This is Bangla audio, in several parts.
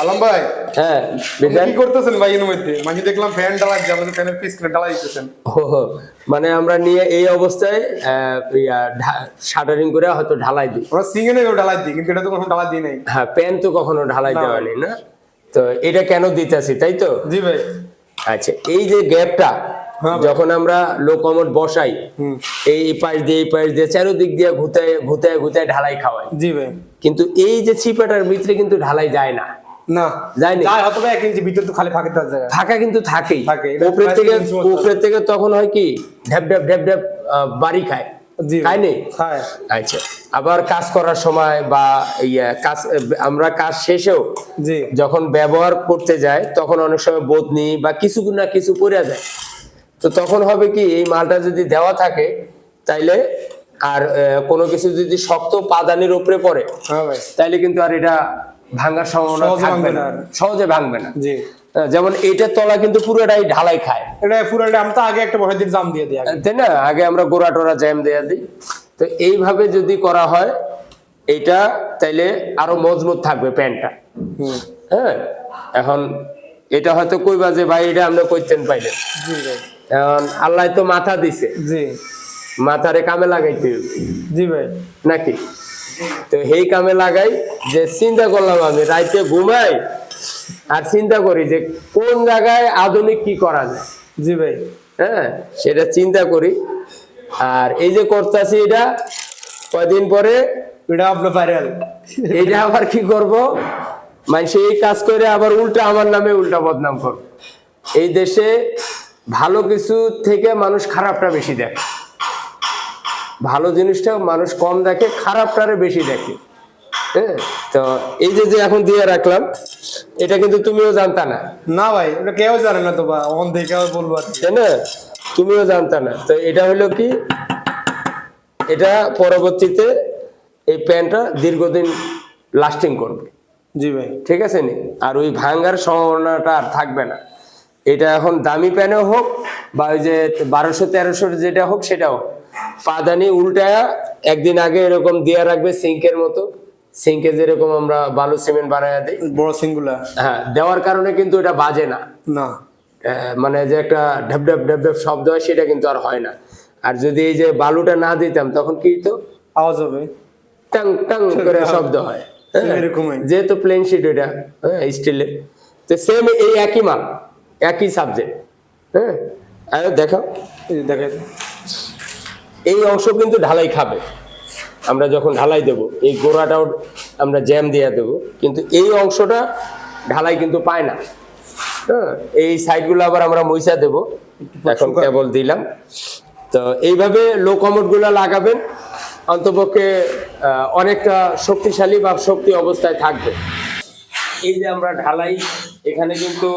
আলম ভাই হ্যাঁ কি করতেছেন ভাই এর মধ্যে? মাঝে দেখলাম ফ্যান আমাদের ফ্যানের পিস কিনে ডালাই দিতেছেন। মানে আমরা নিয়ে এই অবস্থায় শাটারিং করে হয়তো ঢালাই দিই। আমরা সিঙ্গে নেই ডালাই দিই কিন্তু এটা তো কোনো ডালাই দিই নাই। হ্যাঁ প্যান তো কখনো ঢালাই দেওয়া নেই না? তো এটা কেন দিতেছি তাই তো? জি ভাই। আচ্ছা এই যে গ্যাপটা হ্যাঁ যখন আমরা লো কমোড বসাই এই পাশ দিয়ে এই পাশ দিয়ে চারোদিক দিয়ে ঘুতায় ঘুতায় ঘুতায় ঢালাই খাওয়াই। জি ভাই। কিন্তু এই যে ছিপাটার ভিতরে কিন্তু ঢালাই যায় না। না যায়নি। যায় অথবা এক ইঞ্চি ভিতর তো খালি ফাঁকে ফাঁকা কিন্তু থাকেই। থাকে, উপরের থেকে। উপরের থেকে তখন হয় কি ঢ্যাপ ঢ্যাপ ঢ্যাপ ঢ্যাপ আহ, বাড়ি খায়। জি খায় আচ্ছা আবার কাজ করার সময় বা ইয়ে কাজ আমরা কাজ শেষেও যখন ব্যবহার করতে যায় তখন অনেক সময় বদনি বা কিছু না কিছু পড়ে যায়। তো তখন হবে কি এই মালটা যদি দেওয়া থাকে তাইলে আর কোনো কিছু যদি শক্ত পাদানির উপরে পড়ে হ্যাঁ তাইলে কিন্তু আর এটা ভাঙার সম্ভাবনা সহজে থাকবে ভাঙবে না। না। সহজে ভাঙবে না। জি। যেমন এইটার তলা কিন্তু পুরোটাই ঢালাই খায়। এটা পুরাটা আমি তো আগে একটা বসাই দিন জাম দিয়ে দিই তাই না? আগে আমরা গোড়া টোরা জ্যাম দেয়া দিই। তো এইভাবে যদি করা হয় এইটা তাইলে আরও মজবুত থাকবে প্যান্টটা হুম। হ্যাঁ? এখন এটা হয়তো কইবা যে ভাই এটা আমরা কইতেন পাইলেন এখন আল্লাহ তো মাথা দিছে। জি। মাথারে কামে লাগাইতে জি ভাই। নাকি? তো এই কামে লাগাই যে চিন্তা করলাম আমি রাইতে ঘুমাই আর চিন্তা করি যে কোন জায়গায় আধুনিক কি করা যায়। জি ভাই। হ্যাঁ সেটা চিন্তা করি। আর এই যে করতেছি এটা কয়দিন পরে? এটা আপনার ভাইরাল এটা আবার কি করব? মানে এই কাজ করে আবার উল্টা আমার নামে উল্টা বদনাম করব। এই দেশে ভালো কিছু থেকে মানুষ খারাপটা বেশি দেখে। ভালো জিনিসটা মানুষ কম দেখে খারাপটারে বেশি দেখে। হ্যাঁ? তো এই যে যে এখন দিয়ে রাখলাম এটা কিন্তু তুমিও জানতা না। না ভাই এটা কেউ জানে না তো বা থেকে কেউ বলব তাই না? তুমিও জানতা না। তো এটা হলো কি এটা পরবর্তীতে এই প্যান্টটা দীর্ঘদিন লাস্টিং করবে। জি ভাই। ঠিক আছে নি? আর ওই ভাঙ্গার সম্ভাবনাটা আর থাকবে না। এটা এখন দামি প্যানেও হোক বা ওই যে বারোশো তেরোশোর যেটা হোক সেটা হোক পাদানি উল্টায়া একদিন আগে এরকম দেয়া রাখবে সিঙ্কের মতো। সিঙ্কে যেরকম আমরা বালু সিমেন্ট বানায় দিই। বড় সিঙ্গুলা? হ্যাঁ দেওয়ার কারণে কিন্তু এটা বাজে না। না। মানে যে একটা ঢেপ ঢেপ ঢেপ ঢেপ শব্দ হয় সেটা কিন্তু আর হয় না। আর যদি এই যে বালুটা না দিতাম তখন কি তো আওয়াজ হবে। টাং টাং করে শব্দ হয়। হ্যাঁ? এরকমই। যেহেতু প্লেন শিট এটা হ্যাঁ স্টিলের তো সেম এই একই মাল একই সাবজেক্ট হ্যাঁ দেখো দেখেন এই অংশ কিন্তু ঢালাই খাবে। আমরা যখন ঢালাই দেব এই গোড়াটাও আমরা জ্যাম দিয়ে দেব। কিন্তু এই অংশটা ঢালাই কিন্তু পায় না। হ্যাঁ এই সাইডগুলো আবার আমরা মইসা দেব। এখন কেবল দিলাম। তো এইভাবে লো কমোডগুলো লাগাবেন অন্তপক্ষে অনেকটা শক্তিশালী বা শক্তি অবস্থায় থাকবে। এই যে আমরা ঢালাই এখানে কিন্তু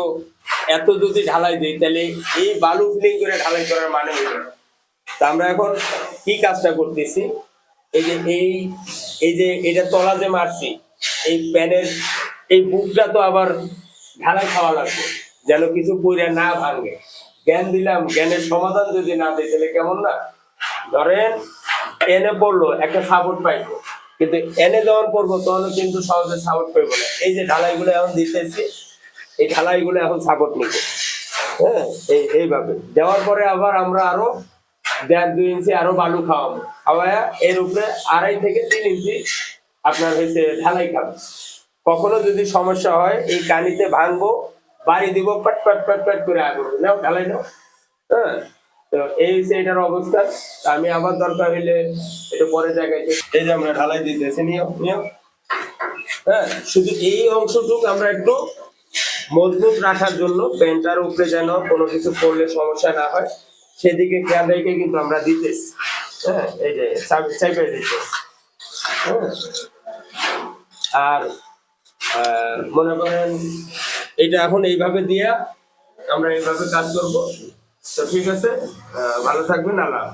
এত যদি ঢালাই দিই তাহলে এই বালু ফিলিং করে ঢালাই করার মানে হইল না। তা আমরা এখন কি কাজটা করতেছি? এই যে এই এই যে এটা তলা যে মারছি, এই প্যানের, এই বুকটা তো আবার ঢালাই খাওয়া লাগবে, যেন কিছু পইরা না ভাঙে। জ্ঞান দিলাম, জ্ঞানের সমাধান যদি না দিই তাহলে কেমন না? ধরেন, এনে পড়ল, একটা সাপোর্ট পাইবো কিন্তু এনে যখন পড়ব, তখন কিন্তু সহজে সাপোর্ট পাইবো না। এই যে ঢালাইগুলো এখন দিতেছি, এই ঢালাইগুলো এখন সাপোর্ট নিবে। হ্যাঁ এই, এইভাবে। দেওয়ার পরে আবার আমরা আরও দেড় দুই ইঞ্চি আরও বালু খাওয়াবো। খাওয়ায়া এর উপরে আড়াই থেকে তিন ইঞ্চি আপনার হয়েছে ঢালাই খাবে। কখনো যদি সমস্যা হয়, এই কানিতে ভাঙবো, বাড়ি দিব, পাট পাট পাট পাট করে আগুন। নাও, ঢালাই নাও। হ্যাঁ তো এই হচ্ছে এটার অবস্থা। আমি আবার দরকার হইলে এটা পরে জায়গায় এই যে আমরা ঢালাই দিতেছি, নিও নিও। হ্যাঁ শুধু এই অংশটুকু আমরা একটু মজবুত রাখার জন্য প্যান্টার উপরে যেন কোনো কিছু করলে সমস্যা না হয়। সেদিকে খেয়াল রেখে কিন্তু আমরা দিতেছি হ্যাঁ এই যে চাইপে দিতেছি হ্যাঁ। আর মনে করেন এটা এখন এইভাবে দিয়া আমরা এইভাবে কাজ করব তো ঠিক আছে ভালো থাকবেন, আল্লাহ।